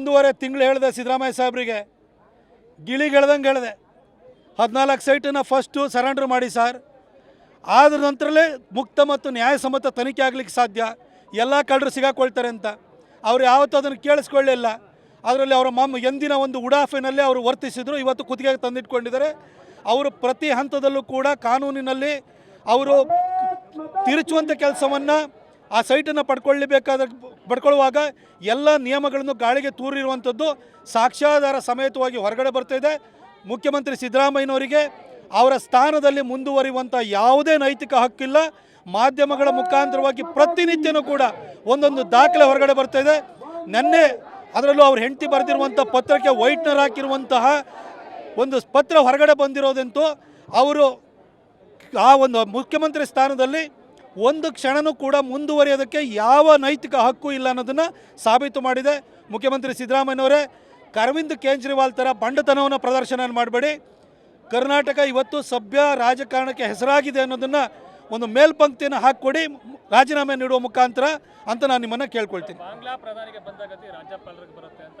ಒಂದೂವರೆ ತಿಂಗಳು ಹೇಳಿದೆ ಸಿದ್ದರಾಮಯ್ಯ ಗಿಳಿ ಹೇಳ್ದಂಗೆ ಹೇಳಿದೆ. ಹದಿನಾಲ್ಕು ಸೈಟನ್ನು ಫಸ್ಟು ಸರೆಂಡರ್ ಮಾಡಿ ಸರ್. ಆದ ನಂತರಲೇ ಮುಕ್ತ ಮತ್ತು ನ್ಯಾಯಸಮ್ಮತ ತನಿಖೆ ಆಗಲಿಕ್ಕೆ ಸಾಧ್ಯ. ಎಲ್ಲ ಕಳ್ಳರು ಸಿಗಾಕೊಳ್ತಾರೆ ಅಂತ. ಅವ್ರು ಯಾವತ್ತೂ ಅದನ್ನು ಕೇಳಿಸ್ಕೊಳ್ಳಿಲ್ಲ. ಅದರಲ್ಲಿ ಅವರ ಮಮ್ಮ ಎಂದಿನ ಒಂದು ಉಡಾಫಿನಲ್ಲಿ ಅವರು ವರ್ತಿಸಿದರು. ಇವತ್ತು ಕುತ್ತಿಗೆಗೆ ತಂದಿಟ್ಕೊಂಡಿದ್ದಾರೆ. ಅವರು ಪ್ರತಿ ಹಂತದಲ್ಲೂ ಕೂಡ ಕಾನೂನಿನಲ್ಲಿ ಅವರು ತಿರುಚುವಂಥ ಕೆಲಸವನ್ನು ಆ ಸೈಟನ್ನು ಪಡ್ಕೊಳ್ಳಬೇಕಾದ ಪಡ್ಕೊಳ್ಳುವಾಗ ಎಲ್ಲ ನಿಯಮಗಳನ್ನು ಗಾಳಿಗೆ ತೂರಿರುವಂಥದ್ದು ಸಾಕ್ಷ್ಯಾಧಾರ ಸಮೇತವಾಗಿ ಹೊರಗಡೆ ಬರ್ತಾಯಿದೆ ಮುಖ್ಯಮಂತ್ರಿ ಸಿದ್ದರಾಮಯ್ಯನವರಿಗೆ ಅವರ ಸ್ಥಾನದಲ್ಲಿ ಮುಂದುವರಿಯುವಂಥ ಯಾವುದೇ ನೈತಿಕ ಹಕ್ಕಿಲ್ಲ. ಮಾಧ್ಯಮಗಳ ಮುಖಾಂತರವಾಗಿ ಪ್ರತಿನಿತ್ಯನೂ ಕೂಡ ಒಂದೊಂದು ದಾಖಲೆ ಹೊರಗಡೆ ಬರ್ತಾ ಇದೆ. ನೆನ್ನೆ ಅದರಲ್ಲೂ ಅವ್ರ ಹೆಂಡತಿ ಬರೆದಿರುವಂಥ ಪತ್ರಕ್ಕೆ ವೈಟ್ನರ್ ಹಾಕಿರುವಂತಹ ಒಂದು ಪತ್ರ ಹೊರಗಡೆ ಬಂದಿರೋದಂತೂ ಅವರು ಆ ಒಂದು ಮುಖ್ಯಮಂತ್ರಿ ಸ್ಥಾನದಲ್ಲಿ ಒಂದು ಕ್ಷಣನೂ ಕೂಡ ಮುಂದುವರಿಯೋದಕ್ಕೆ ಯಾವ ನೈತಿಕ ಹಕ್ಕು ಇಲ್ಲ ಅನ್ನೋದನ್ನು ಸಾಬೀತು ಮಾಡಿದೆ. ಮುಖ್ಯಮಂತ್ರಿ ಸಿದ್ದರಾಮಯ್ಯವರೇ ಅರವಿಂದ್ ಕೇಜ್ರಿವಾಲ್ ಥರ ಬಂಡತನವನ್ನು ಪ್ರದರ್ಶನ ಮಾಡಬೇಡಿ. ಕರ್ನಾಟಕ ಇವತ್ತು ಸಭ್ಯ ರಾಜಕಾರಣಕ್ಕೆ ಹೆಸರಾಗಿದೆ ಅನ್ನೋದನ್ನು ಒಂದು ಮೇಲ್ಪಂಕ್ತಿಯನ್ನು ಹಾಕ್ಕೊಡಿ ರಾಜೀನಾಮೆ ನೀಡುವ ಮುಖಾಂತರ ಅಂತ ನಾನು ನಿಮ್ಮನ್ನು ಕೇಳ್ಕೊಳ್ತೀನಿ. ಬಾಂಗ್ಲಾ ಪ್ರಧಾನಿಗೆ ಬಂದ ಗತಿ ರಾಜ್ಯಪಾಲರಿಗೆ ಬರುತ್ತೆ ಅಂತ